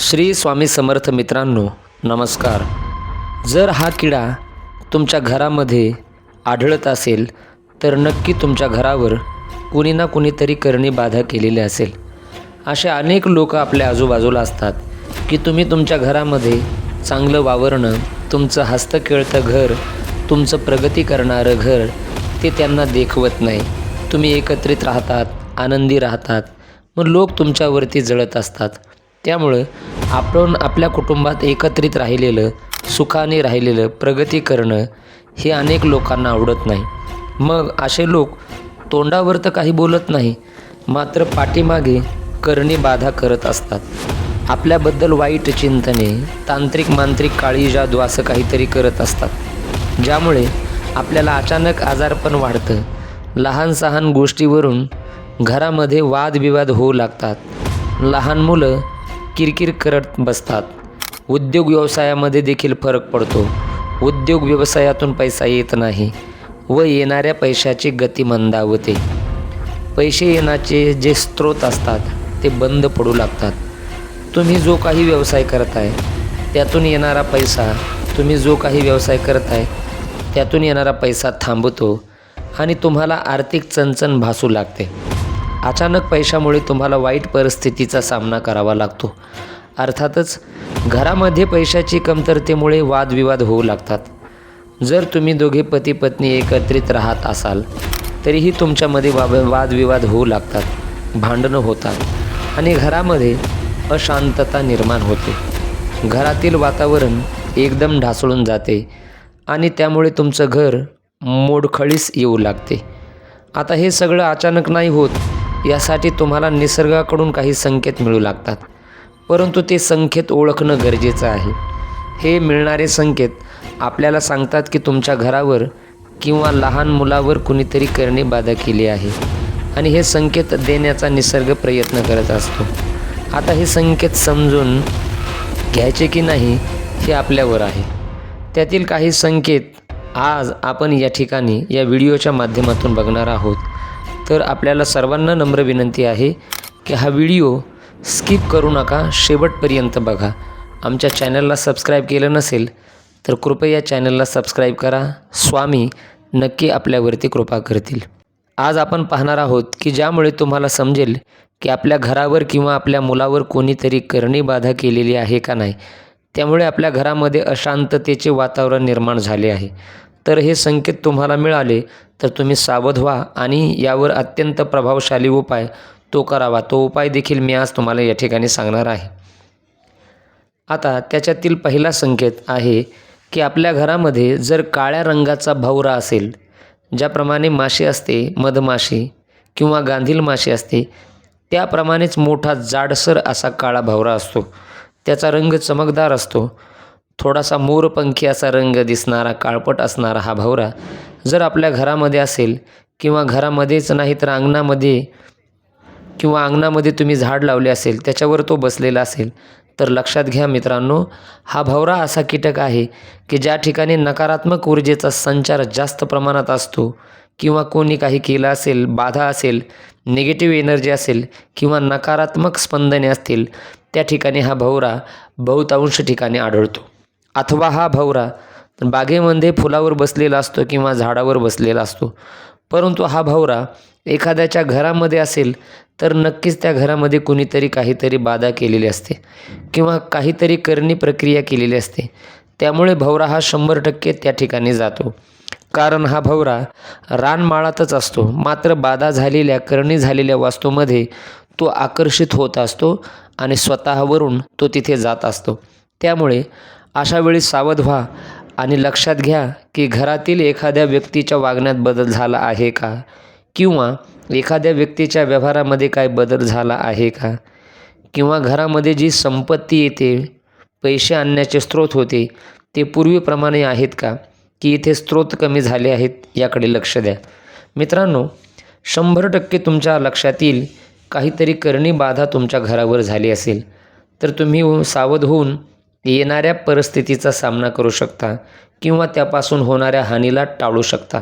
श्री स्वामी समर्थ मित्रांनो नमस्कार. जर हा किडा तुमच्या घरामध्ये आढळत असेल तर नक्की तुमच्या घरावर कुणी ना कुणीतरी करणी बाधा केलेली असेल. असे अनेक लोक आपल्या आजूबाजूला असतात की तुम्ही तुमच्या घरामध्ये चांगलं वावरणं तुमचं हस्तखेळतं घर तुमचं प्रगती करणारं घर ते त्यांना देखवत नाही. तुम्ही एकत्रित राहतात आनंदी राहतात मग लोक तुमच्यावरती जळत असतात. त्यामुळं आपण आपल्या कुटुंबात एकत्रित राहिलेलं सुखाने राहिलेलं प्रगती करणं हे अनेक लोकांना आवडत नाही. मग असे लोक तोंडावर तर काही बोलत नाही मात्र पाठीमागे करणे बाधा करत असतात. आपल्याबद्दल वाईट चिंतने तांत्रिक मांत्रिक काळी जादू असं काहीतरी करत असतात. ज्यामुळे आपल्याला अचानक आजारपण वाढतं. लहान सहान गोष्टीवरून घरामध्ये वादविवाद होऊ लागतात. लहान मुलं किरकिर करत बसतात. उद्योग व्यवसायामध्ये देखील फरक पडतो. उद्योग व्यवसायातून पैसा येत नाही व येणाऱ्या पैशाची गती मंदावते. पैसे येण्याचे जे स्रोत असतात ते बंद पडू लागतात. तुम्ही जो काही व्यवसाय करताय त्यातून येणारा पैसा तुम्ही जो काही व्यवसाय करताय त्यातून येणारा पैसा थांबतो आणि तुम्हाला आर्थिक चणचण भासू लागते. अचानक पैशामुळे तुम्हाला वाईट परिस्थितीचा सामना करावा लागतो. अर्थातच घरामध्ये पैशाची कमतरतेमुळे वादविवाद होऊ लागतात. जर तुम्ही दोघे पती पत्नी एकत्रित राहत असाल तरीही तुमच्यामध्ये वा वादविवाद होऊ लागतात भांडणं होतात आणि घरामध्ये अशांतता निर्माण होते. घरातील वातावरण एकदम ढासळून जाते आणि त्यामुळे तुमचं घर मोडखळीस येऊ लागते. आता हे सगळं अचानक नाही होत यासाठी तुम्हाला निसर्गाकडून काही संकेत मिळू लागतात. परंतु ते संकेत ओळखणं गरजेचं आहे. हे मिळणारे संकेत आपल्याला सांगतात की तुमच्या घरावर किंवा लहान मुलावर कुणीतरी करणे बाधा केली आहे. आणि हे संकेत देण्याचा निसर्ग प्रयत्न करत असतो. आता हे संकेत समजून घ्यायचे की नाही हे आपल्यावर आहे. त्यातील काही संकेत आज आपण या ठिकाणी या व्हिडिओच्या माध्यमातून बघणार आहोत. तर आपल्याला सर्वांना नम्र विनंती आहे की हा व्हिडिओ स्किप करू नका शेवटपर्यंत बघा. आमच्या चॅनलला सबस्क्राईब केलं नसेल तर कृपया चॅनलला सबस्क्राईब करा. स्वामी नक्की आपल्यावरती कृपा करतील. आज आपण पाहणार आहोत की ज्यामुळे तुम्हाला समजेल की आपल्या घरावर किंवा आपल्या मुलावर कोणीतरी करणी बाधा केलेली आहे का नाही. त्यामुळे आपल्या घरामध्ये अशांततेचे वातावरण निर्माण झाले आहे. तर हे संकेत तुम्हाला मिळाले तर तुम्ही सावध व्हा आणि यावर अत्यंत प्रभावशाली उपाय तो करावा. तो उपाय देखील मी आज तुम्हाला या ठिकाणी सांगणार आहे. आता त्याच्यातील पहिला संकेत आहे की आपल्या घरामध्ये जर काळ्या रंगाचा भवरा असेल ज्याप्रमाणे माशी असते मधमाशी किंवा गांधील माशी असते त्याप्रमाणेच मोठा जाडसर असा काळा भवरा असतो. त्याचा रंग चमकदार असतो. थोडासा मोरपंखी असा रंग दिसणारा काळपट असणारा हा भवरा जर आपल्या घरामध्ये असेल किंवा घरामध्येच नाही तर अंगणामध्ये किंवा अंगणामध्ये तुम्ही झाड लावले असेल त्याच्यावर तो बसलेला असेल तर लक्षात घ्या मित्रांनो हा भवरा असा कीटक आहे की ज्या ठिकाणी नकारात्मक ऊर्जेचा संचार जास्त प्रमाणात असतो किंवा कोणी काही केलं असेल बाधा असेल निगेटिव्ह एनर्जी असेल किंवा नकारात्मक स्पंदने असतील त्या ठिकाणी हा भवरा बहुतांश ठिकाणी आढळतो. अथवा हा भवरा बागेमध्ये फुलावर बसलेला असतो किंवा झाडावर बसलेला असतो. परंतु हा भवरा एखाद्याच्या घरामध्ये असेल तर नक्कीच त्या घरामध्ये कुणीतरी काहीतरी बाधा केलेली असते किंवा काहीतरी करणी प्रक्रिया केलेली असते. त्यामुळे भवरा हा शंभर टक्के त्या ठिकाणी जातो. कारण हा भवरा रानमाळातच असतो. मात्र बाधा झालेल्या करणी झालेल्या वास्तूमध्ये तो आकर्षित होत असतो आणि स्वतःवरून तो तिथे जात असतो. त्यामुळे अशा वेळी सावध व्हा आणि लक्षात घ्या की घरातील एखाद्या व्यक्तीच्या वागण्यात बदल झाला आहे का? किंवा एखाद्या व्यक्तीच्या व्यवहारामध्ये काय बदल झाला आहे का? किंवा घरामध्ये जी संपत्ती येते पैसे आणण्याचे स्रोत होते ते पूर्वीप्रमाणे आहेत का? की इथे स्रोत कमी झाले आहेत याकडे लक्ष द्या. मित्रांनो शंभर टक्के तुमच्या लक्षात येईल काहीतरी करणी बाधा तुमच्या घरावर झाली असेल. तर तुम्ही सावध होऊन येणाऱ्या परिस्थितीचा सामना करू शकता किंवा त्यापासून होणाऱ्या हानीला टाळू शकता.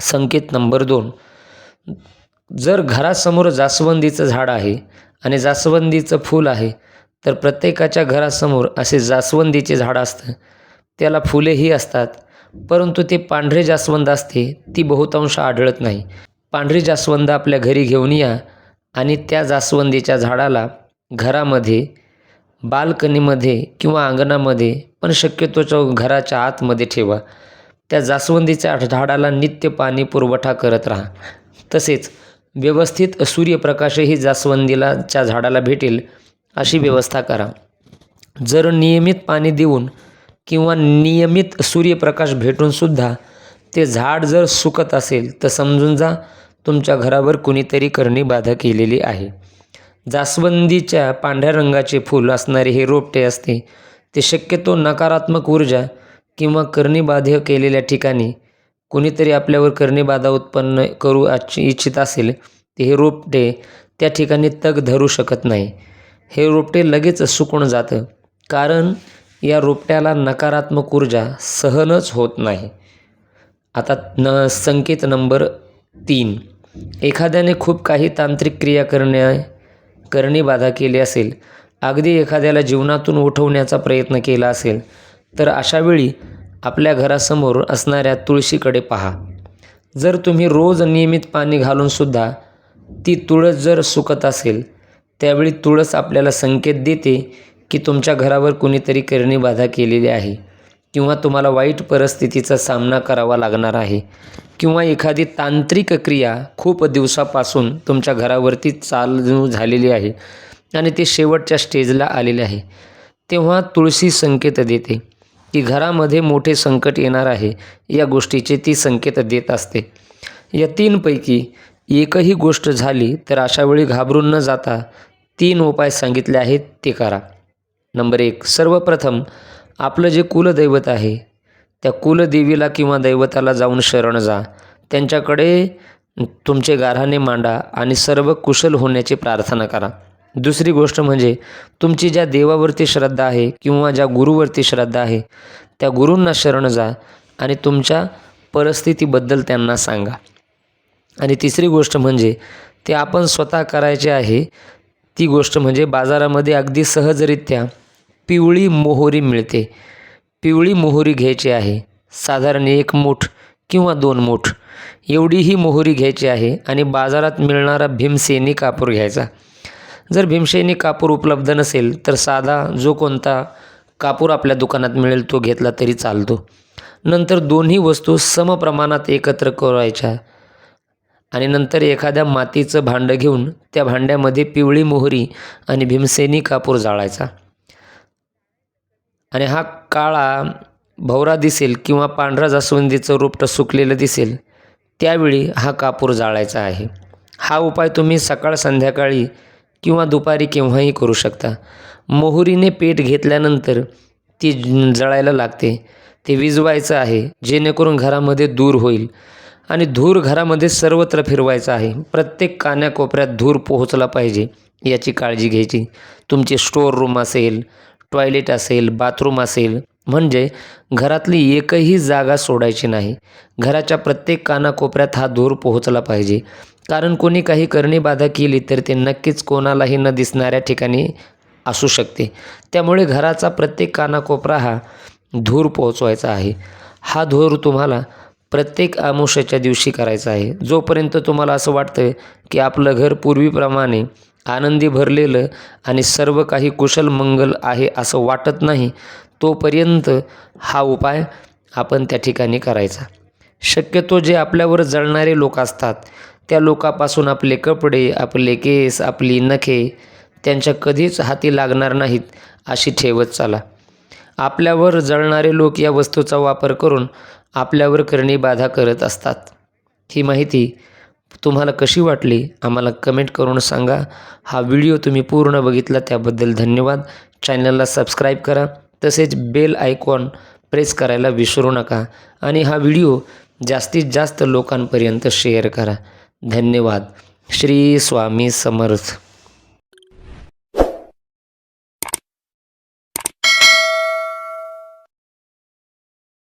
संकेत नंबर दोन. जर घरासमोर जास्वंदीचं झाड आहे आणि जास्वंदीचं फूल आहे तर प्रत्येकाच्या घरासमोर असे जास्वंदीचे झाड असतं. त्याला फुलेही असतात परंतु ते पांढरे जास्वंद असते ती बहुतांश आढळत नाही. पांढरी जास्वंद आपल्या घरी घेऊन या आणि त्या जास्वंदीच्या झाडाला घरामध्ये बाल्कनीमध्ये किंवा अंगणामध्ये पण शक्यतोच्या घराच्या आतमध्ये ठेवा. त्या जास्वंदीच्या झाडाला नित्य पाणी पुरवठा करत राहा. तसेच व्यवस्थित सूर्यप्रकाशही जास्वंदीला च्या झाडाला भेटेल अशी व्यवस्था करा. जर नियमित पाणी देऊन किंवा नियमित सूर्यप्रकाश भेटूनसुद्धा ते झाड जर सुकत असेल तर समजून जा तुमच्या घरावर कुणीतरी करणी बाधा केलेली आहे. जास्वंदीच्या पांढऱ्या रंगाचे फूल असणारे हे रोपटे असते. ते शक्यतो नकारात्मक ऊर्जा किंवा करणीबाध्य केलेल्या ठिकाणी कुणीतरी आपल्यावर कर्णीबाधा उत्पन्न करू इच्छित असेल तर हे रोपटे त्या ठिकाणी तग धरू शकत नाही. हे रोपटे लगेच सुकून जातं कारण या रोपट्याला नकारात्मक ऊर्जा सहनच होत नाही. आता न संकेत नंबर तीन. एखाद्याने खूप काही तांत्रिक क्रिया करण्या करणी बाधा केली असेल अगदी एखाद्याला जीवनातून उठवण्याचा प्रयत्न केला असेल तर अशावेळी आपल्या घरासमोर असणाऱ्या तुळशीकडे पहा. जर तुम्ही रोज नियमित पाणी घालूनसुद्धा ती तुळस जर सुकत असेल त्यावेळी तुळस आपल्याला संकेत देते की तुमच्या घरावर कुणीतरी करणी बाधा केलेली आहे. किंवा तुम्हाला वाईट परिस्थितीचा सामना करावा लागणार आहे. किंवा एखादी तांत्रिक क्रिया खूप दिवसापासून तुमच्या घरावरती चालू झालेली आहे आणि ते शेवटच्या स्टेजला आलेले आहे. तेव्हा तुळशी संकेत देते की घरामध्ये मोठे संकट येणार आहे या गोष्टीचे ती संकेत देत असते. या तीनपैकी एकही गोष्ट झाली तर अशावेळी घाबरून न जाता तीन उपाय सांगितले आहेत ते करा. नंबर एक सर्वप्रथम आपलं जे कुलदैवत आहे त्या कुलदेवीला किंवा दैवताला जाऊन शरण जा. त्यांच्याकडे तुमचे गाऱ्हाणे मांडा आणि सर्व कुशल होण्याची प्रार्थना करा. दुसरी गोष्ट म्हणजे तुमची ज्या देवावरती श्रद्धा आहे किंवा ज्या गुरुवरती श्रद्धा आहे त्या गुरूंना शरण जा आणि तुमच्या परिस्थितीबद्दल त्यांना सांगा. आणि तिसरी गोष्ट म्हणजे ते आपण स्वतः करायचे आहे ती गोष्ट म्हणजे बाजारामध्ये अगदी सहजरित्या पिवळी मोहरी मिळते. पिवळी मोहरी घ्यायची आहे. साधारण एक मूठ किंवा दोन मूठ. एवढी ही मोहरी घ्यायची आहे आणि बाजारात मिळणारा भीमसेनी कापूर घ्यायचा. जर भीमसेनी कापूर उपलब्ध नसेल तर साधा जो कोणता कापूर आपल्या दुकानात मिळेल तो घेतला तरी चालतो. नंतर दोन्ही वस्तू समप्रमाणात एकत्र करायच्या आणि नंतर एखाद्या मातीचं भांडं घेऊन त्या भांड्यामध्ये पिवळी मोहरी आणि भीमसेनी कापूर जाळायचा. आणि हा काळा भवरा दिसेल किंवा पांढरा जास्वंदीचं रोपटं सुकलेलं दिसेल त्यावेळी हा कापूर जाळायचा आहे. हा उपाय तुम्ही सकाळ संध्याकाळी किंवा दुपारी केव्हाही करू शकता. मोहरीने पेट घेतल्यानंतर ती जळायला लागते. ते विजवायचं आहे जेणेकरून घरामध्ये दूर होईल. आणि धूर घरामध्ये सर्वत्र फिरवायचा आहे. प्रत्येक कान्याकोपऱ्यात धूर पोहोचला पाहिजे याची काळजी घ्यायची. तुमचे स्टोअर रूम असेल टॉयलेट असेल बाथरूम असेल म्हणजे घरातली एकही जागा सोडायची नाही. घराच्या प्रत्येक कानाकोपऱ्यात हा धूर पोहोचला पाहिजे. कारण कोणी काही करणी बाधा केली तर ते नक्कीच कोणालाही न दिसणाऱ्या ठिकाणी असू शकते. त्यामुळे घराचा प्रत्येक कानाकोपरा हा धूर पोहोचवायचा आहे. हा धूर तुम्हाला प्रत्येक आमुष्याच्या दिवशी करायचा आहे. जोपर्यंत तुम्हाला असं वाटतं की आपलं घर पूर्वीप्रमाणे आनंदी भरलेलं आणि सर्व काही कुशल मंगल आहे असं वाटत नाही तोपर्यंत हा उपाय आपण त्या ठिकाणी करायचा. शक्यतो जे आपल्यावर जळणारे लोक असतात त्या लोकापासून आपले कपडे आपले केस आपली नखे त्यांच्या कधीच हाती लागणार नाहीत अशी ठेवत चाला. आपल्यावर जळणारे लोक या वस्तूचा वापर करून आपल्यावर करणी बाधा करत असतात. ही माहिती तुम्हाला कशी वाटली आम्हाला कमेंट करून सांगा. हा व्हिडिओ तुम्ही पूर्ण बघितला त्याबद्दल धन्यवाद. चॅनलला सबस्क्राईब करा तसेच बेल आयकॉन प्रेस करायला विसरू नका आणि हा व्हिडिओ जास्तीत जास्त लोकांपर्यंत शेअर करा. धन्यवाद. श्री स्वामी समर्थ.